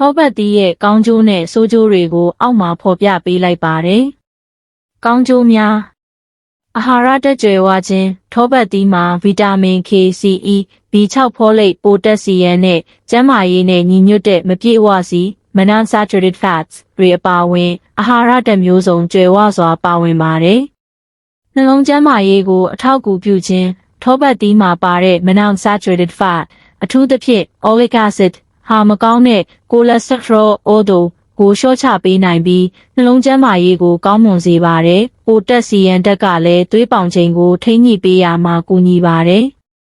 ထောပတ်သီးရဲ့ကောင်းကျိုးနဲ့ဆိုးကျိုးတွေကိုအောက်မှာဖော်ပြပေးလိုက်ပါတယ်။ကောင်းကျိုးများအာဟာရတက်ကြွယ်ဝခြင်းထောပတ်သီးမှာဗီတာမင် K, C, E, B6 ဖောလိတ်ပိုတက်ဆီယမ်နဲ့ကျန်းမာရေးနဲ့ညီညွတ်တဲ့မပြည့်ဝစီ monounsaturated fats တွေအပါအဝင်အာဟာရဓာတ်မျိုးစုံကြွယ်ဝစွာပါဝင်ပါတယ်။နှလုံးကျန်းမာရေးကိုအထောက်အကူပြုခြင်းထောပတ်သီးမှာပါတဲ့ monounsaturated fat အထူးသဖြင့် oleic acid ဟာမကောင်းတဲ့ cholesterol အိုဒိုကိုလျှော့ချပေးနိုင်ပြီးနှလုံးကျန်းမာရေးကိုကောင်းမွန်စေပါတယ်။ပိုတက်ဆီယမ်ဓာတ်ကလည်းသွေးပေါင်ချိန်ကိုထိန်းညှိပေးရမှာကူညီပါတယ်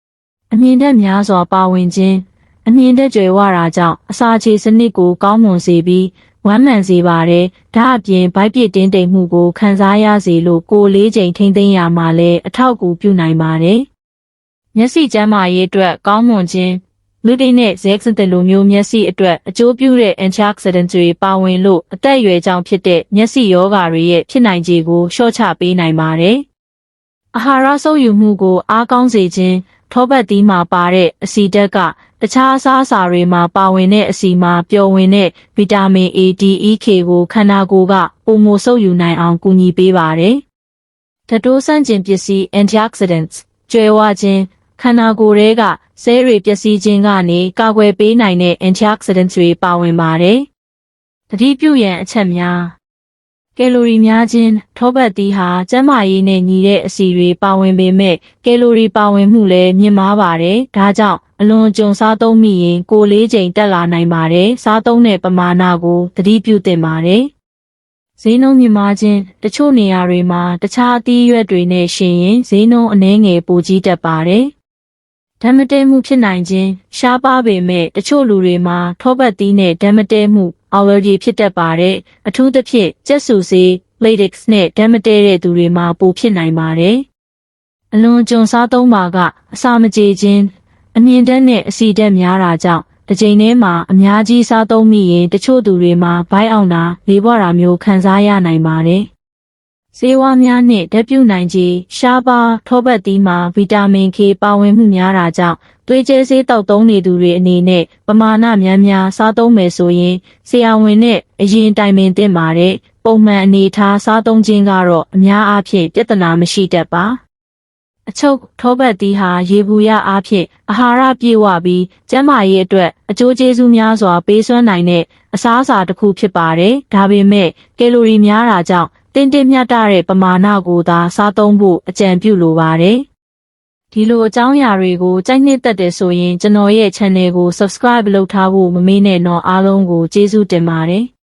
။အမြင့်ဓာတ်များစွာပါဝင်ခြင်းအမြင့်ဓာတ်ကြွယ်ဝတာကြောင့်အစာခြေစနစ်ကိုကောင်းမွန်စေပြီးဝမ်းမှန်စေပါတယ်။ဒါအပြင်ဗိုက်ပြစ်တင်းတိမ်မှုကိုခံစားရစေလို့ကိုယ်လေးချိန်ထိမ့်သိမ်းရမှာလည်းအထောက်အကူပြုနိုင်ပါတယ်။မျက်စိကျန်းမာရေးအတွက်ကောင်းမွန်ခြင်း လူတိနဲ့ဇက်စတဲ့လိုမျိုးမျက်စိအတွက်အကျိုးပြုတဲ့ antioxidants တွေပါဝင်လို့အသက်အရွယ်ကြောင့်ဖြစ်တဲ့မျက်စိရောဂါတွေရဲ့ဖြစ်နိုင်ခြေကိုလျှော့ချပေးနိုင်ပါတယ်။အာဟာရဆုပ်ယူမှုကိုအားကောင်းစေခြင်းထောပတ်သီးမှာပါတဲ့အဆီဓာတ်ကတခြားအစားအစာတွေမှာပါဝင်တဲ့အဆီမှာပျော်ဝင်တဲ့ဗီတာမင် A, D, E, K ကိုခန္ဓာကိုယ်ကပုံမဆုပ်ယူနိုင်အောင်ကူညီပေးပါတယ်။ဓာတ်တိုးဆန့်ကျင်ပစ္စည်း antioxidants ကျွဲဝခြင်း ခန္ဓာကိုယ်ထဲကဆဲတွေပျက်စီးခြင်းကနေကာကွယ်ပေးနိုင်တဲ့ antioxidants တွေပါဝင်ပါတယ်။တတိပြုရန်အချက်များကယ်လိုရီများခြင်းထောပတ်သီးဟာကျန်းမာရေးနဲ့ညီတဲ့အဆီတွေပါဝင်ပေမဲ့ကယ်လိုရီပါဝင်မှုလည်းမြင့်မားပါတယ်။ဒါကြောင့်အလွန်ကြုံစားသုံးမိရင်ကိုယ်လေးချိန်တက်လာနိုင်ပါတယ်။စားသုံးတဲ့ပမာဏကိုတတိပြုသင့်ပါတယ်။ဈေးနှုန်းမြင့်မားခြင်းတချို့နေရာတွေမှာတခြားအသီးရွက်တွေနဲ့ရှင်ရင်ဈေးနှုန်းအနည်းငယ်ပိုကြီးတတ်ပါတယ်။ ဓာတ်မတည့်မှုဖြစ်နိုင်ခြင်းရှားပါပေမဲ့တချို့လူတွေမှာထောပတ်သီးနဲ့ဓာတ်မတည့်မှု allergy ဖြစ်တတ်ပါတယ်အထူးသဖြင့်ကျက်ဆူဆေး latex နဲ့ဓာတ်မတည့်တဲ့သူတွေမှာပိုဖြစ်နိုင်ပါတယ်အလွန်ကြုံစားသုံးပါကအစာမကြေခြင်းအမြင့်ဓာတ်နဲ့အဆီဓာတ်များတာကြောင့်တစ်ချိန်ထဲမှာအများကြီးစားသုံးမိရင်တချို့သူတွေမှာဘိုက်အောင်တာလေးပွားတာမျိုးခံစားရနိုင်ပါတယ် ဈေးဝါးများနှင့်ဓာတ်ပြုနိုင်ခြင်းရှားပါထောပတ်သီးမှာဗီတာမင် K ပါဝင်မှုများတာကြောင့်သွေးကျဲဆေးတောက်သုံးနေသူတွေအနေနဲ့ပမာဏများများစားသုံးမယ်ဆိုရင်ဆရာဝန်နဲ့အရင်တိုင်ပင်သင့်ပါတယ်ပုံမှန်အနေထားစားသုံးခြင်းကတော့အများအားဖြင့်ပြဿနာမရှိတတ်ပါအချုပ်ထောပတ်သီးဟာရေဘူးရအားဖြင့်အာဟာရပြည့်ဝပြီးကျန်းမာရေးအတွက်အကျိုးကျေးဇူးများစွာပေးစွမ်းနိုင်တဲ့အစားအစာတစ်ခုဖြစ်ပါတယ်။ဒါပေမဲ့ကယ်လိုရီများတာကြောင့် တင်းတင်းမြတ်တဲ့ပမာဏကိုသာစားသုံးဖို့အကြံပြုလိုပါတယ်။ဒီလိုအကြောင်းအရာတွေကိုကြိုက်နှစ်သက်တယ်ဆိုရင်ကျွန်တော်ရဲ့ channel ကို subscribe လုပ်ထားဖို့မမေ့နဲ့တော့အားလုံးကိုကျေးဇူးတင်ပါတယ်။